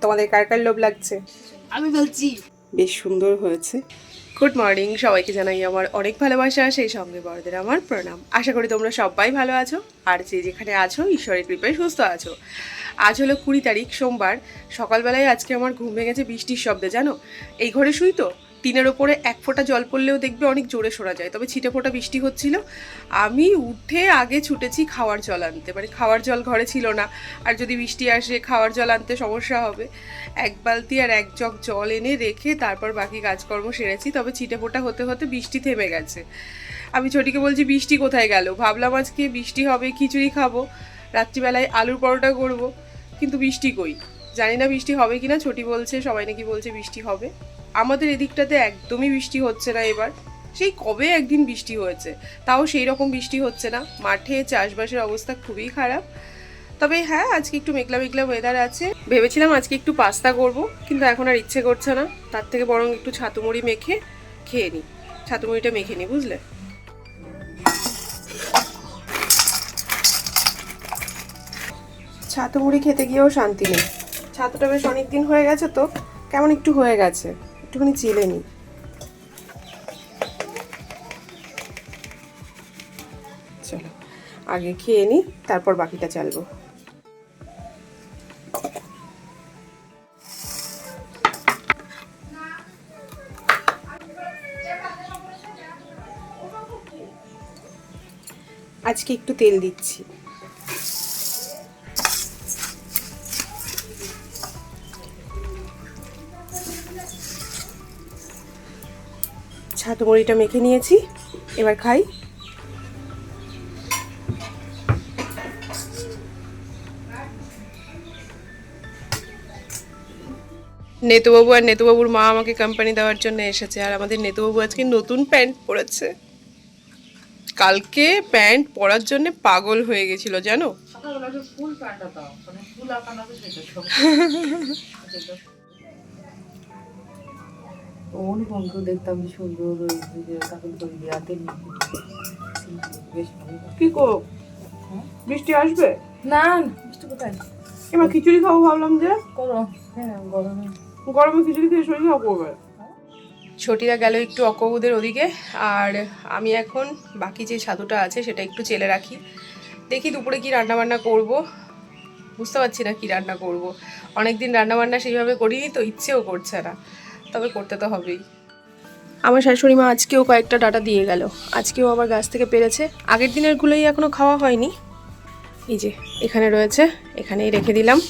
তোমাদের কার কার লোভ লাগছে? আমি বলছি। বেশ সুন্দর হয়েছে। গুড মর্নিং সবাইকে জানাই আমার অনেক ভালোবাসা সেই সঙ্গে বড়দের আমার প্রণাম। আশা করি তোমরা সবাই ভালো আছো আর যে যেখানে আছো ঈশ্বরের কৃপায় সুস্থ আছো। আজ হলো কুড়ি তারিখ সোমবার। সকালবেলায় আজকে আমার ঘুম ভেঙেছে বৃষ্টির শব্দে জানো? এই ঘরে শুই তো। টিনের ওপরে এক ফোঁটা জল পড়লেও দেখবে অনেক জোরে সরা যায়। তবে ছিটে ফোঁটা বৃষ্টি হচ্ছিল। আমি উঠে আগে ছুটেছি খাওয়ার জল আনতে। মানে খাওয়ার জল ঘরে ছিল না। আর যদি বৃষ্টি আসে, খাওয়ার জল আনতে সমস্যা হবে। এক বালতি আর এক জগ জল এনে রেখে তারপর বাকি কাজকর্ম সেরেছি। তবে ছিটে ফোঁটা হতে হতে বৃষ্টি থেমে গেছে। আমি ছোটিকে বলছি, বৃষ্টি কোথায় গেল? ভাবলাম, আজকে বৃষ্টি হবে, খিচুড়ি খাব, রাত্রিবেলায় আলুর পরোটা করব। কিন্তু বৃষ্টি কই? জানি না বৃষ্টি হবে কি না ছোটি বলছে, সবাই নাকি বলছে বৃষ্টি হবে। আমাদের এদিকটাতে একদমই বৃষ্টি হচ্ছে না এবার। সেই কবে একদিন বৃষ্টি হয়েছে? তাও সেই রকম বৃষ্টি হচ্ছে না। মাঠে চাষবাসের অবস্থা খুবই খারাপ। তবে হ্যাঁ আজকে একটু মেঘলা মেঘলা ওয়েদার আছে। ভেবেছিলাম আজকে একটু পাস্তা করব, কিন্তু এখন আর ইচ্ছে করছে না। তার থেকে বরং একটু ছাতু মুড়ি মেখে খেয়ে নিই ছাতু মুড়িটা মেখে নিই বুঝলে? ছাতু মুড়ি খেতে গিয়েও শান্তি নেই। ছাতুটা বেশ অনেক দিন হয়ে গেছে তো। কেমন একটু হয়ে গেছে। একটুখানি চেলে নিই। চলো আগে খেয়ে নিই তারপর বাকিটা চালবো। আজকে একটু তেল দিচ্ছি। ছাতু মুড়িটা মেখে নিয়েছি। এবার খাই। নেতুবাবু আর নেতুবাবুর মা আমাকে কোম্পানি দেওয়ার জন্য এসেছে আর আমাদের নেতুবাবু আজকে নতুন প্যান্ট পরেছে। কালকে প্যান্ট পরার জন্য পাগল হয়ে গেছিল জানো? যে ফুল সব অনুপমকে দেখতাম সুন্দর কাকুল করে বিয়াতে বেশ কি করো বৃষ্টি আসবে? না মিষ্টি কোথায়? এবার খিচুড়ি খাব ভাবলাম যে। করো হ্যাঁ গরমে। গরমে খিচুড়ি খেয়ে শরীর খারাপ করবে। ছটিরা গেল একটু অকবুদের ওদিকে আর আমি এখন বাকি যে ছাতুটা আছে সেটা একটু চেলে রাখি। দেখি দুপুরে কি রান্না বান্না করব। বুঝতে পারছি না কি রান্না করব। অনেক দিন রান্না বান্না সেইভাবে করিনি তো ইচ্ছেও করছে না। তবে করতে তো হবেই। আমার শাশুড়ি মা আজকেও কয়েকটা ডাটা দিয়ে গেল। আজকেও আবার গাছ থেকে পেরেছে। আগের দিনেরগুলোই এখনও খাওয়া হয়নি। এই যে, এখানে রয়েছে। এখানেই রেখে দিলাম।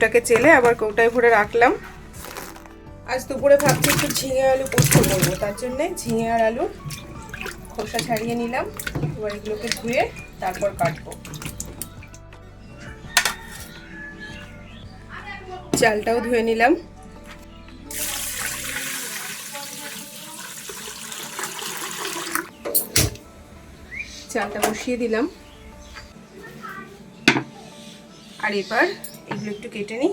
ছাতুটাকে চেলে আবার কৌটায় ভরে রাখলাম। আজ দুপুরে ভাবছি একটু ঝিঙে আলু পোস্ত করব, তার জন্যে ঝিঙে আর আলু খোসা ছাড়িয়ে নিলাম। এবার এগুলোকে ধুয়ে তারপর কাটবো। চালটাও ধুয়ে নিলাম। চালটা বসিয়ে দিলাম। আর এবার এগুলো একটু কেটে নিই।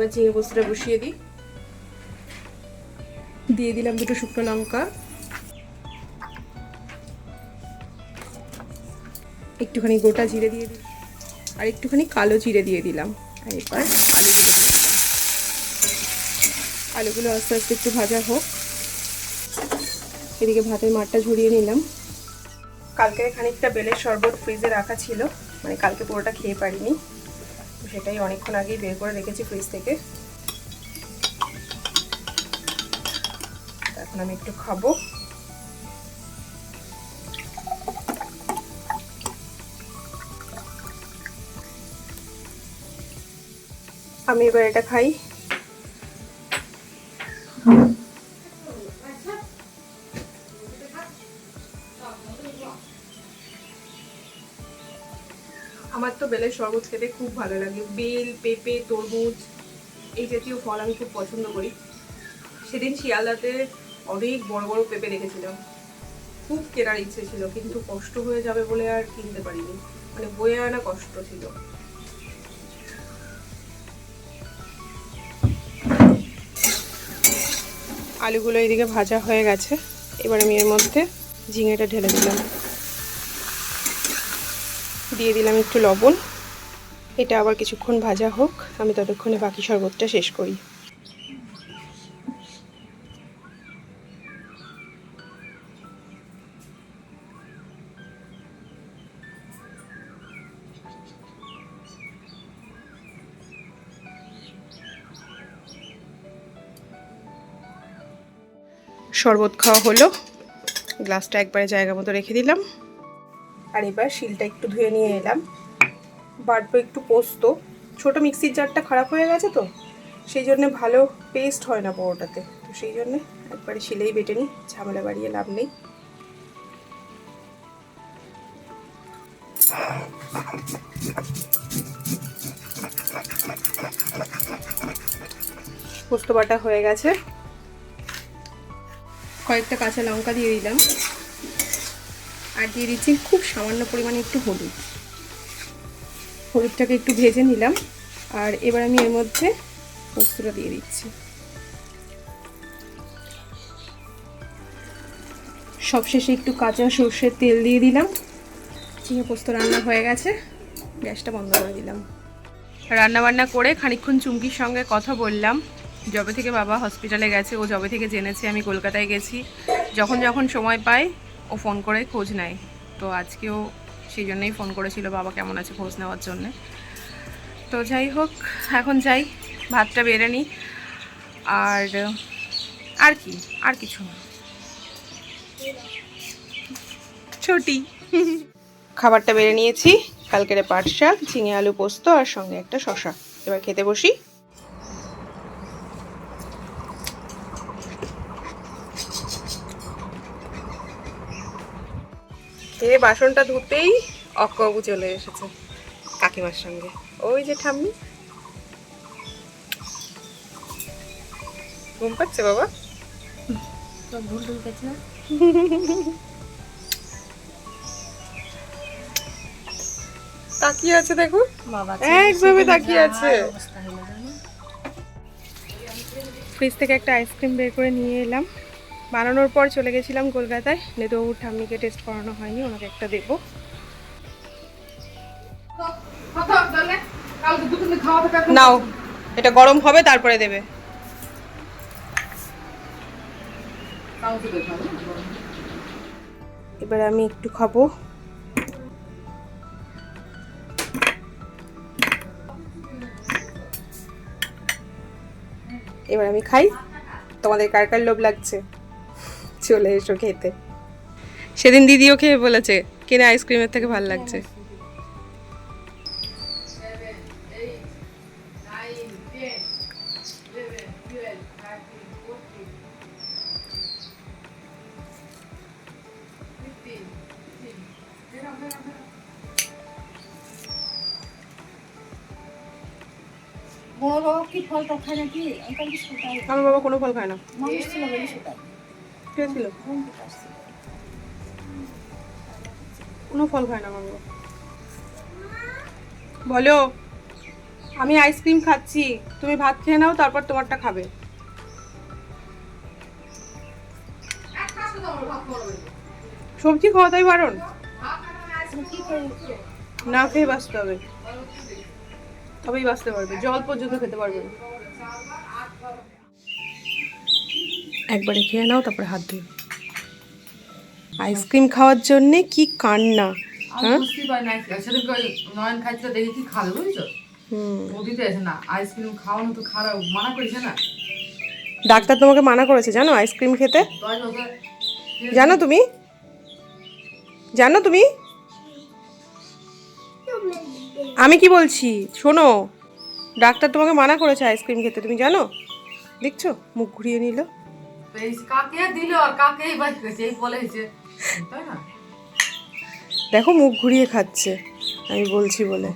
এবার ঝিঙে পোস্তটা বসিয়ে দিই। দিয়ে দিলাম দুটো শুকনো লঙ্কা। একটুখানি গোটা জিরে দিয়ে দিই আর একটুখানি কালো জিরে দিয়ে দিলাম। আর এবার আলুগুলো আলুগুলো আস্তে আস্তে একটু ভাজা হোক। এদিকে ভাতের মাঠটা ঝরিয়ে নিলাম। কালকে খানিকটা বেলের শরবত ফ্রিজে রাখা ছিল। মানে কালকে পুরোটা খেয়ে পারিনি। সেটাই অনেকক্ষণ আগেই বের করে রেখেছি ফ্রিজ থেকে। এখন আমি একটু খাব। আমি এবার এটা খাই। আমার তো বেলের শরবত খেতে খুব ভালো লাগে। বেল, পেঁপে, তরমুজ এই জাতীয় ফল আমি খুব পছন্দ করি। সেদিন শিয়ালদাতে অনেক বড় বড় পেঁপে দেখেছিলাম। খুব কেনার ইচ্ছে ছিল, কিন্তু কষ্ট হয়ে যাবে বলে আর কিনতে পারিনি। মানে বয়ে আনা কষ্ট ছিল। আলুগুলো এইদিকে ভাজা হয়ে গেছে। এবার আমি এর মধ্যে ঝিঙেটা ঢেলে দিলাম। দিয়ে দিলাম একটু লবণ। এটা আবার কিছুক্ষণ ভাজা হোক, আমি ততক্ষণে বাকি শরবতটা শেষ করি। শরবত খাওয়া হলো। গ্লাসটা একবারে জায়গা মতো রেখে দিলাম। আর এবার শিলটা একটু ধুয়ে নিয়ে এলাম। বাটবো একটু পোস্ত। ছোট মিক্সির জারটা খারাপ হয়ে গেছে তো, সেই জন্যে ভালো পেস্ট হয় না বড়োটাতে তো সেই জন্যে একবারে শিলেই বেটে নিই, ঝামেলা বাড়িয়ে লাভ নেই। পোস্ত বাটা হয়ে গেছে। কয়েকটা কাঁচা লঙ্কা দিয়ে দিলাম। আর দিয়ে দিচ্ছি খুব সামান্য পরিমাণে একটু হলুদ। হলুদটাকে একটু ভেজে নিলাম। আর এবার আমি এর মধ্যে পোস্তটা দিয়ে দিচ্ছি। সবশেষে একটু কাঁচা সর্ষের তেল দিয়ে দিলাম। চিংড়ি পোস্ত রান্না হয়ে গেছে। গ্যাসটা বন্ধ করে দিলাম। রান্না বান্না করে খানিকক্ষণ চুমকির সঙ্গে কথা বললাম। যবে থেকে বাবা হসপিটালে গেছে, ও যবে থেকে জেনেছে আমি কলকাতায় গেছি। যখন যখন সময় পাই ও ফোন করে খোঁজ নেয়। তো আজকেও সেই জন্যই ফোন করেছিল, বাবা, কেমন আছে খোঁজ নেওয়ার জন্যে? তো যাই হোক, এখন যাই, ভাতটা বেড়ে নিই। আর আর কি, আর কিছু না। ছুটি। খাবারটা বেড়ে নিয়েছি, কালকের পাট শাক ঝিঙে আলু পোস্ত আর সঙ্গে একটা শশা এবার খেতে বসি। খেয়ে বাসনটা ধুতেই অক্কবাবু চলে এসেছে কাকিমার সঙ্গে। ওই যে ঠাম্মি। ঘুম পাচ্ছে বাবা? ভুল ভুল গেছে না? তাকিয়ে আছে দেখো। একভাবে তাকিয়ে আছে। ফ্রিজ থেকে একটা আইসক্রিম বের করে নিয়ে এলাম। বানানোর পর চলে গেছিলাম কলকাতায়। নেতুবাবুর ঠাম্মিকে টেস্ট করানো হয়নি, ওনাকে একটা দেবো। নাও, এটা গরম হবে, তারপরে দেবে। এবার আমি একটু খাব। এবার আমি খাই। তোমাদের কার কার লোভ লাগছে? চলে এসো খেতে। সেদিন দিদিও খেয়ে বলেছে কিনে আইসক্রিমের থেকে ভালো লাগছে। আমার বাবা কোনো ফল খায় না। কোনো ফল খায় না আমার বলো, আমি আইসক্রিম খাচ্ছি, তুমি ভাত খেয়ে নাও, তারপর তোমারটা খাবে। সবজি খাওয়াটাই বারণ? না খেয়ে বাঁচতে হবে। তবেই বাঁচতে পারবে জল পর্যন্ত খেতে পারবে না। একবারে খেয়ে নাও তারপরে হাত ধুয়ে আইসক্রিম খাওয়ার জন্যে কি কান্না হ্যাঁ? নয়ন খাইছিল দেখে কি খাবে বুঝছ? হুম। ও দিতে আসে না আইসক্রিম খাওয়ানো তো খারাপ করেছে না। ডাক্তার তোমাকে মানা করেছে জানো আইসক্রিম খেতে? জানো তুমি? জানো তুমি? আমি কি বলছি? শোনো ডাক্তার তোমাকে মানা করেছে আইসক্রিম খেতে তুমি জানো? দেখছ? মুখ ঘুরিয়ে নিল। কাকে দিল আর কাকেই বাজ এই বলেছে তাই না? দেখো মুখ ঘুরিয়ে খাচ্ছে আমি বলছি বলে।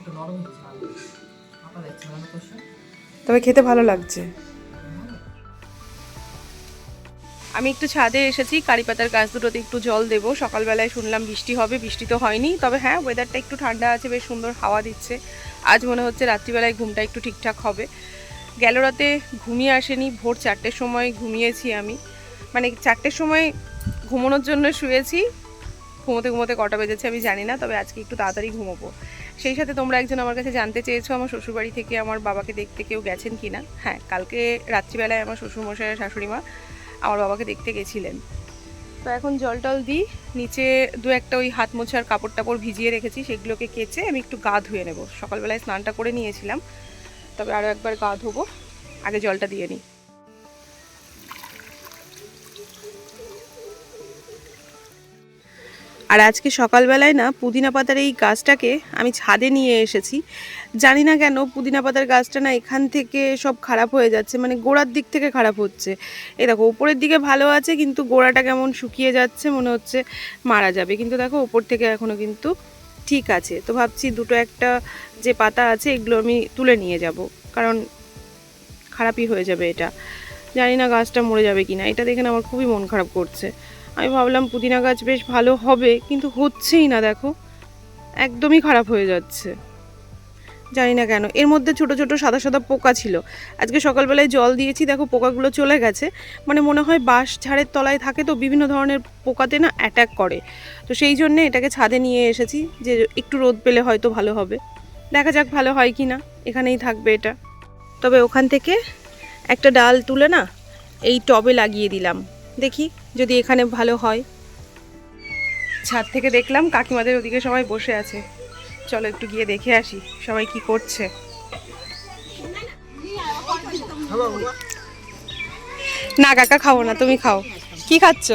তবে খেতে ভালো লাগছে। আমি একটু ছাদে এসেছি কারি পাতার গাছ দুটোতে একটু জল দেবো। সকালবেলায় শুনলাম বৃষ্টি হবে বৃষ্টি তো হয়নি তবে হ্যাঁ ওয়েদারটা একটু ঠান্ডা আছে বেশ সুন্দর হাওয়া দিচ্ছে। আজ মনে হচ্ছে রাত্রিবেলায় ঘুমটা একটু ঠিকঠাক হবে। গেল রাতে ঘুমিয়ে আসেনি, ভোর চারটের সময় ঘুমিয়েছি আমি। মানে চারটের সময় ঘুমানোর জন্য শুয়েছি, ঘুমোতে ঘুমোতে কটা বেজেছে আমি জানি না, তবে আজকে একটু তাড়াতাড়ি ঘুমোবো। সেই সাথে তোমরা একজন আমার কাছে জানতে চেয়েছো, আমার শ্বশুরবাড়ি থেকে আমার বাবাকে দেখতে কেউ গেছেন কি না হ্যাঁ কালকে রাত্রিবেলায় আমার শ্বশুরমশাই আর শাশুড়ি মা আমার বাবাকে দেখতে গেছিলেন। তো এখন জল টল দিই, নিচে দু একটা ওই হাত মোছার কাপড় টাপড় ভিজিয়ে রেখেছি, সেগুলোকে কেচে আমি একটু গা ধুয়ে নেব। সকালবেলায় স্নানটা করে নিয়েছিলাম। তবে আরও একবার গা ধোবো। আগে জলটা দিয়ে নিই। আর আজকে সকালবেলায় না পুদিনা পাতার এই গাছটাকে আমি ছাদে নিয়ে এসেছি। জানি না কেন পুদিনা পাতার গাছটা না এখান থেকে সব খারাপ হয়ে যাচ্ছে মানে গোড়ার দিক থেকে খারাপ হচ্ছে। এই দেখো, উপরের দিকে ভালো আছে, কিন্তু গোড়াটা কেমন শুকিয়ে যাচ্ছে, মনে হচ্ছে মারা যাবে। কিন্তু দেখো ওপর থেকে এখনও কিন্তু ঠিক আছে, তো ভাবছি দুটো একটা যে পাতা আছে এগুলো আমি তুলে নিয়ে যাব, কারণ খারাপই হয়ে যাবে এটা। জানি না গাছটা মরে যাবে কি না এটা দেখে আমার খুবই মন খারাপ করছে। আমি ভাবলাম পুদিনা গাছ বেশ ভালো হবে, কিন্তু হচ্ছেই না, দেখো। একদমই খারাপ হয়ে যাচ্ছে। জানি না কেন। এর মধ্যে ছোট ছোট সাদা সাদা পোকা ছিল। আজকে সকালবেলায় জল দিয়েছি, দেখো পোকাগুলো চলে গেছে। মানে মনে হয় বাঁশ ঝাড়ের তলায় থাকে তো বিভিন্ন ধরনের পোকাতে না অ্যাটাক করে। তো সেই জন্যে এটাকে ছাদে নিয়ে এসেছি যে একটু রোদ পেলে হয়তো ভালো হবে। দেখা যাক ভালো হয় কি না এখানেই থাকবে এটা। তবে ওখান থেকে একটা ডাল তুলে না এই টবে লাগিয়ে দিলাম। দেখি যদি এখানে ভালো হয়। ছাদ থেকে দেখলাম কাকিমাদের ওদিকে সবাই বসে আছে। চলো একটু গিয়ে দেখে আসি সবাই কি করছে। না কাকা খাব না তুমি খাও। কি খাচ্ছ?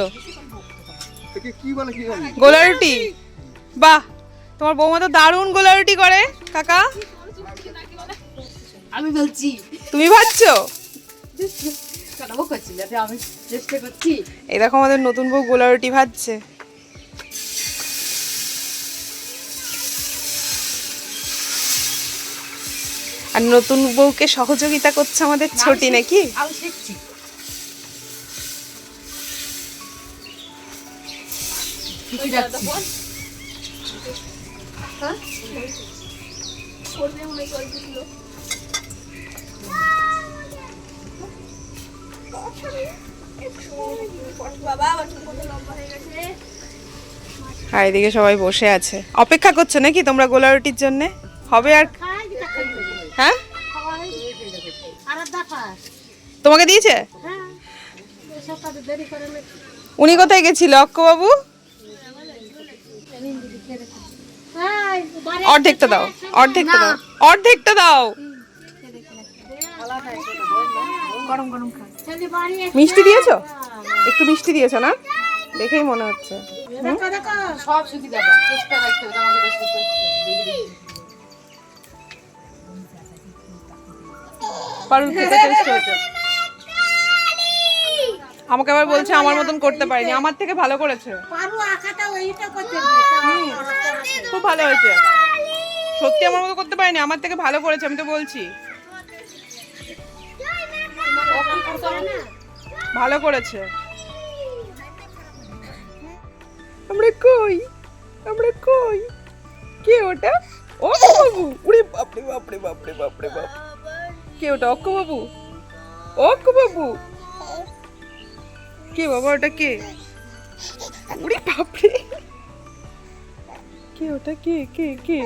গোলা রুটি বাহ তোমার বৌমা তো দারুণ গোলা রুটি করে। কাকা? আমি বলছি তুমি ভাবছ? এই দেখো আমাদের নতুন বউ গোলা রুটি ভাজছে। আর নতুন বউকে সহযোগিতা করছে আমাদের ছোটি নাকি? আমি শিখছি শিখে যাচ্ছি আর এদিকে সবাই বসে আছে। অপেক্ষা করছ নাকি তোমরা গোলা রুটির জন্য? হবে আর হ্যাঁ? তোমাকে দিয়েছে? উনি কোথায় গেছিল অক্কবাবু অর্ধেকটা দাও অর্ধেকটা দাও অর্ধেকটা দাও। মিষ্টি দিয়েছ? একটু মিষ্টি দিয়েছ না? দেখেই মনে হচ্ছে। সব সুবিধা পারুল খেতে টেস্ট হয়েছে আমাকে আবার বলছে আমার মতন করতে পারিনি। আমার থেকে ভালো করেছে। খুব ভালো হয়েছে। সত্যি আমার মতো করতে পারিনি? আমার থেকে ভালো করেছে আমি তো বলছি। ভালো করেছে। আমরা কই? আমরা কই? কে ওটা? ও বাবু। উড়ে বাপরে বাপরে বাপরে বাপরে বাপ কে ওটা? অক্ক বাবু? অক্ক বাবু? কে বাবা ওটা কে? উড়ে বাপরে। কে ওটা? কে? কে? কে?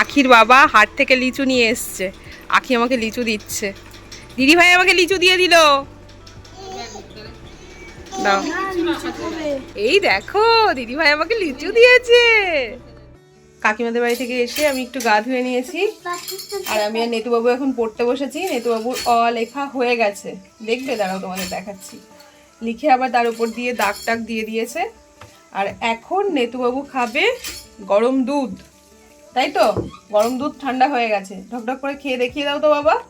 আখির বাবা হাট থেকে লিচু নিয়ে এসছে। আখি আমাকে লিচু দিচ্ছে। দিদি ভাই আমাকে লিচু দিয়ে দিল। দাও। এই দেখো দিদি ভাই আমাকে লিচু দিয়েছে। কাকিমাদের বাড়ি থেকে এসে আমি একটু গা ধুয়ে নিয়েছি। আর আমি আর নেতুবাবু এখন পড়তে বসেছি। নেতুবাবুর অ লেখা হয়ে গেছে। দেখবে, দাঁড়াও তোমাদের দেখাচ্ছি। লিখে আবার তার উপর দিয়ে দাগ টাগ দিয়ে দিয়েছে। আর এখন নেতুবাবু খাবে গরম দুধ। তাই তো? গরম দুধ ঠান্ডা হয়ে গেছে। ঢকঢক করে খেয়ে দেখিয়ে দাও তো বাবা।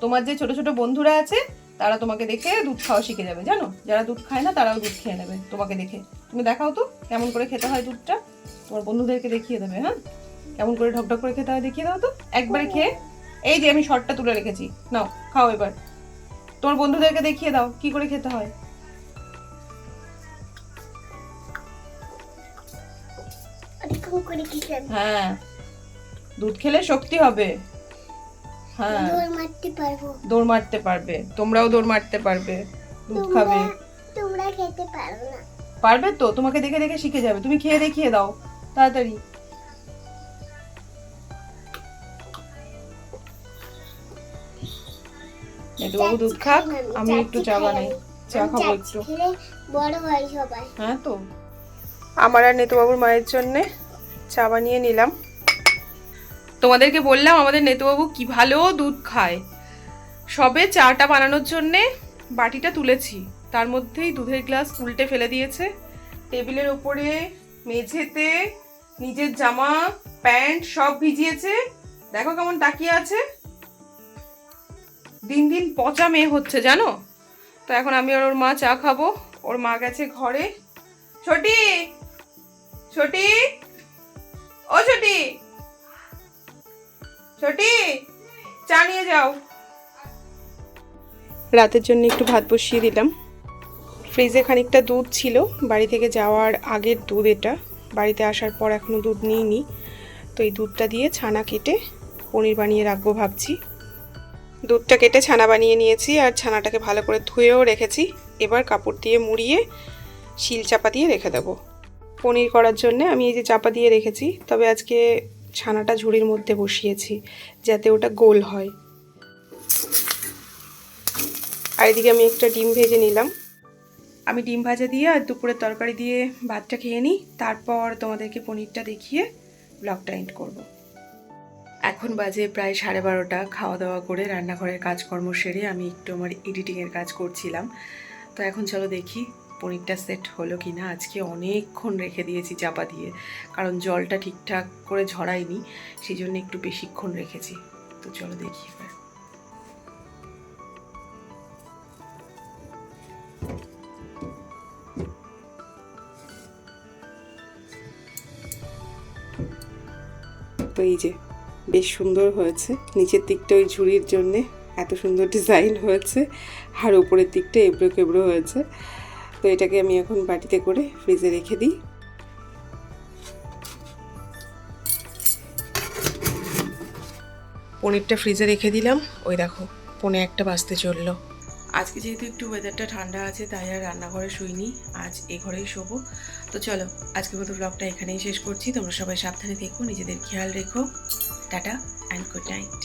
তোমার যে ছোট ছোট বন্ধুরা আছে তারা তোমাকে দেখে দুধ খাওয়া শিখে যাবে জানো? যারা দুধ খায় না তারাও দুধ খেয়ে নেবে তোমাকে দেখে। তুমি দেখাও তো কেমন করে খেতে হয় দুধটা। তোমার বন্ধুদেরকে দেখিয়ে দেবে হ্যাঁ? কেমন করে ঢকঢক করে খেতে হয় দেখিয়ে দাও তো। একবারে খেয়ে। এই যে আমি শর্টটা তুলে রেখেছি। নাও খাও এবার। তোমার বন্ধুদেরকে দেখিয়ে দাও কি করে খেতে হয়। হ্যাঁ। দুধ খেলে শক্তি হবে। হ্যাঁ। দৌড় মারতে পারব। দৌড় মারতে পারবে। তোমরাও দৌড় মারতে পারবে। দুধ খাবে। তোমরা খেতে পারো না। পারবে তো? তোমাকে দেখে দেখে শিখে যাবে। তুমি খেয়ে দেখিয়ে দাও। তাড়াতাড়ি। বাবু দুধ খাক। আমি একটু চা বানাই। চা খাব একটু। বড় হয় সবাই। হ্যাঁ তো। আমার আর নেতুবাবুর মায়ের জন্যে চা বানিয়ে নিলাম। তোমাদেরকে বললাম, আমাদের নেতুবাবু কি ভালো দুধ খায়। সবে চাটা বানানোর জন্যে বাটিটা তুলেছি। তার মধ্যেই দুধের গ্লাস উল্টে ফেলে দিয়েছে। টেবিলের ওপরে মেঝেতে নিজের জামা, প্যান্ট সব ভিজিয়েছে। দেখো কেমন তাকিয়ে আছে। দিন দিন পচা মেয়ে হচ্ছে, জানো? তো এখন আমি আর ওর মা চা খাব। ওর মা গেছে ঘরে। ছোটি! ছোটি! ও ছোটি! ছোটি, চা নিয়ে যাও। রাতের জন্য একটু ভাত বসিয়ে দিলাম। ফ্রিজে খানিকটা দুধ ছিল, বাড়ি থেকে যাওয়ার আগের দুধ এটা। বাড়িতে আসার পর এখনও দুধ নিইনি। তো এই দুধটা দিয়ে ছানা কেটে পনির বানিয়ে রাখব ভাবছি। দুধটা কেটে ছানা বানিয়ে নিয়েছি আর ছানাটাকে ভালো করে ধুয়েও রেখেছি। এবার কাপড় দিয়ে মুড়িয়ে শিল চাপা দিয়ে রেখে দেবো। পনির করার জন্য আমি এই যে চাপা দিয়ে রেখেছি, তবে আজকে ছানাটা ঝুড়ির মধ্যে বসিয়েছি, যাতে ওটা গোল হয়। আর এদিকে আমি একটা ডিম ভেজে নিলাম। আমি ডিম ভাজা দিয়ে আর দুপুরের তরকারি দিয়ে ভাতটা খেয়ে নিই, তারপর তোমাদেরকে পনিরটা দেখিয়ে ব্লগটা এন্ড করব। এখন বাজে প্রায় সাড়ে বারোটা, খাওয়া দাওয়া করে রান্নাঘরের কাজকর্ম সেরে আমি একটু আমার এডিটিংয়ের কাজ করছিলাম। তো এখন চলো দেখি পনিরটা সেট হলো কি না, আজকে অনেকক্ষণ রেখে দিয়েছি চাপা দিয়ে, কারণ জলটা ঠিকঠাক করে ঝরায়নি, সেই জন্য একটু বেশিক্ষণ রেখেছি। তো চলো দেখি এবার। তো এই যে, বেশ সুন্দর হয়েছে। নিচের দিকটা ওই ঝুড়ির জন্যে এত সুন্দর ডিজাইন হয়েছে, আর উপরের দিকটা এবড়ো কেবড়ো হয়েছে। তো এটাকে আমি এখন বাটিতে করে ফ্রিজে রেখে দিই। পনিরটা ফ্রিজে রেখে দিলাম। ওই দেখো, পনে একটা বাজতে চলল। আজকে যেহেতু একটু ওয়েদারটা ঠান্ডা আছে, তাই আর রান্নাঘরে শুইনি। আজ এ ঘরেই শোবো। তো চলো আজকে মতো ব্লগটা এখানেই শেষ করছি। তোমরা সবাই সাবধানে দেখো নিজেদের খেয়াল রেখো। Tata and good night